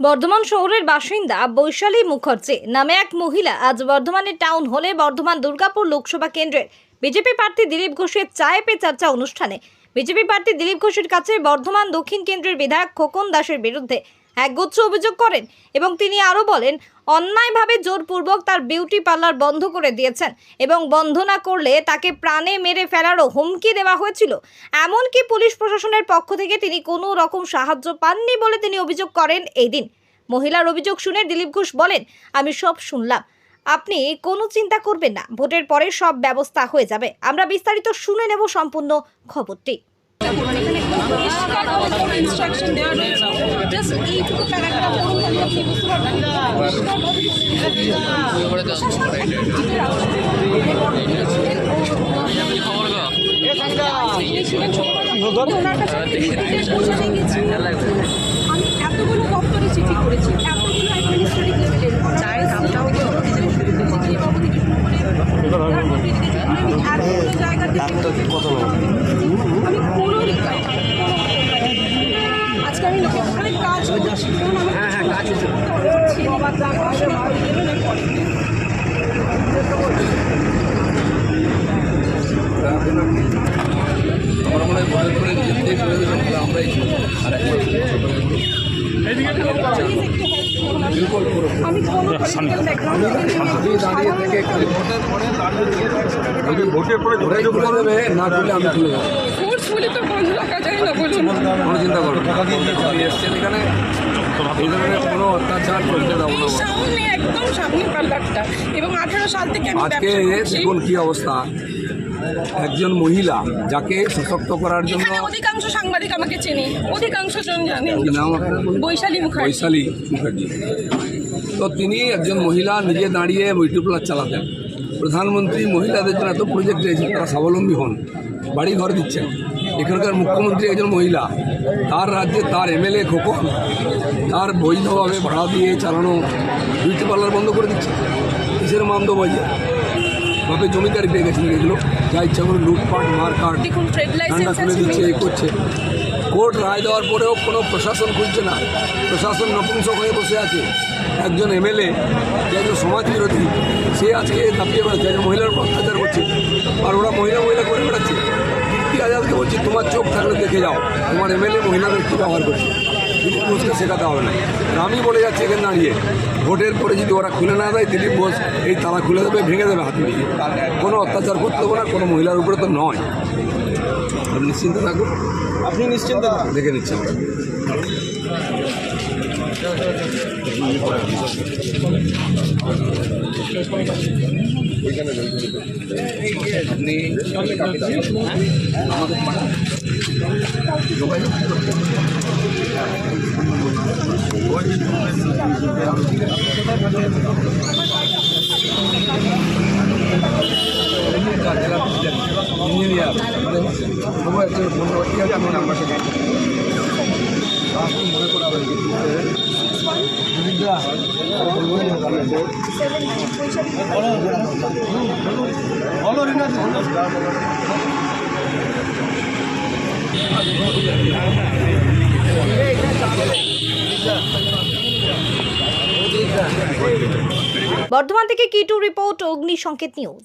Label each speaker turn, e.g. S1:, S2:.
S1: বর্ধমান শহরের বাসিন্দা বৈশালী মুখার্জি নামে এক মহিলা আজ বর্ধমানের টাউন হলে বর্ধমান দুর্গাপুর লোকসভা কেন্দ্রের বিজেপি প্রার্থী দিলীপ ঘোষের চায় পে চর্চা অনুষ্ঠানে। বিজেপি প্রার্থী দিলীপ ঘোষের কাছে বর্ধমান দক্ষিণ কেন্দ্রের বিধায়ক খোকন দাসের বিরুদ্ধে একগুচ্ছ অভিযোগ করেন এবং তিনি আরও বলেন, অন্যায়ভাবে জোরপূর্বক তার বিউটি পার্লার বন্ধ করে দিয়েছেন এবং বন্ধ না করলে তাকে প্রাণে মেরে ফেলারও হুমকি দেওয়া হয়েছিল। এমনকি পুলিশ প্রশাসনের পক্ষ থেকে তিনি কোনো রকম সাহায্য পাননি বলে তিনি অভিযোগ করেন এই দিন। মহিলার অভিযোগ শুনে দিলীপ ঘোষ বলেন, আমি সব শুনলাম। আপনি কোনো চিন্তা করবেন না, ভোটের পরে সব ব্যবস্থা হয়ে যাবে। আমরা বিস্তারিত শুনে নেব সম্পূর্ণ খবরটি।
S2: জাস্ট এইটুকু প্যারাগ্রাফ পড়ুন তাহলে আপনি বুঝতে পারবেন আমি। এতগুলো দপ্তরে চিঠি করেছি। এতগুলো অ্যাডমিনিস্ট্রেটিভ লেভেলের চায়ের কাপটাও তো সভাপতি থেকে শুরু করে প্রধানমন্ত্রী থেকে শুরু করে আমি এতগুলো জায়গা থেকে আমি কোনো রিপ্লাই আজকে আমি লোকে ওখানে কাজ করছি কারণ আমি হ্যাঁ হ্যাঁ কাজ
S3: আমার মনে হয় ভোটের পরে যেতে আমরাই ছিল আর ভোটের দেবে। না আমি তুলে
S2: ফোর্সফুলি তো বন্ধ রাখা যায় না বলুন
S3: কোনো চিন্তা করো আপনি এসছেন। এখানে এই ধরনের কোনো অত্যাচার করতে দেবো না
S2: সামনে একদম সামনে পার্লারটা এবং আঠারো সাল থেকে
S3: আজকে দেখুন কি অবস্থা। একজন মহিলা যাকে সশক্ত করার জন্য
S2: অধিকাংশ সাংবাদিক আমাকে চেনে। অধিকাংশ জন জানেন? বৈশালী মুখার্জি।
S3: বৈশালী মুখার্জি। তো তিনি একজন মহিলা নিজে দাঁড়িয়ে বিউটি পার্লার চালাতেন। প্রধানমন্ত্রী মহিলাদের জন্য এত প্রজেক্ট রয়েছে তারা স্বাবলম্বী হন। বাড়ি ঘর দিচ্ছেন। এখানকার মুখ্যমন্ত্রী একজন মহিলা। তার রাজ্যে তার এমএলএ খোকন তার বৈধভাবে ভাড়া দিয়ে চালানো বিউটি পার্লার বন্ধ করে দিচ্ছে। কিসের মামদ বাজে ভাবে জমিদারি পেয়ে গেছেন এগুলো যা ইচ্ছা করে লুটপাট মারকাট ঠান্ডা তুলে দিচ্ছে এ করছে। কোর্ট রায় দেওয়ার পরেও কোনো প্রশাসন খুলছে না। প্রশাসন নপুংসক হয়ে বসে আছে। একজন এমএলএ যে একজন সমাজ বিরোধী সে আজকে দাপিয়ে বেড়াচ্ছে একজন মহিলার অত্যাচার করছে। আর ওরা মহিলা মহিলা করে বেড়াচ্ছে। বলছি তোমার চোখ থাকলে দেখে যাও। তোমার এমএলএ মহিলাদের কী ব্যবহার করছে? দিলীপ ঘোষকে শেখাতে হবে না। আমি বলে যাচ্ছি এখানে দাঁড়িয়ে ভোটের পরে যদি ওরা খুলে না দেয় দিলীপ ঘোষ এই তালা খুলে দেবে ভেঙে দেবে হাত মিলিয়ে কোনো অত্যাচার করতে হবে না কোনো মহিলার উপরে তো নয়। আপনি নিশ্চিন্ত থাকুন।
S4: আপনি নিশ্চিন্ত থাকুন।
S3: দেখে নিচ্ছি ইঞ্জিনিয়ার সবাই ফোন নাম্বার ঠিক আছে আপনার নাম্বার আপনি মনে বলো রিনা
S1: বর্ধমান থেকে কিটু রিপোর্ট অগ্নি সংকেত নিউজ।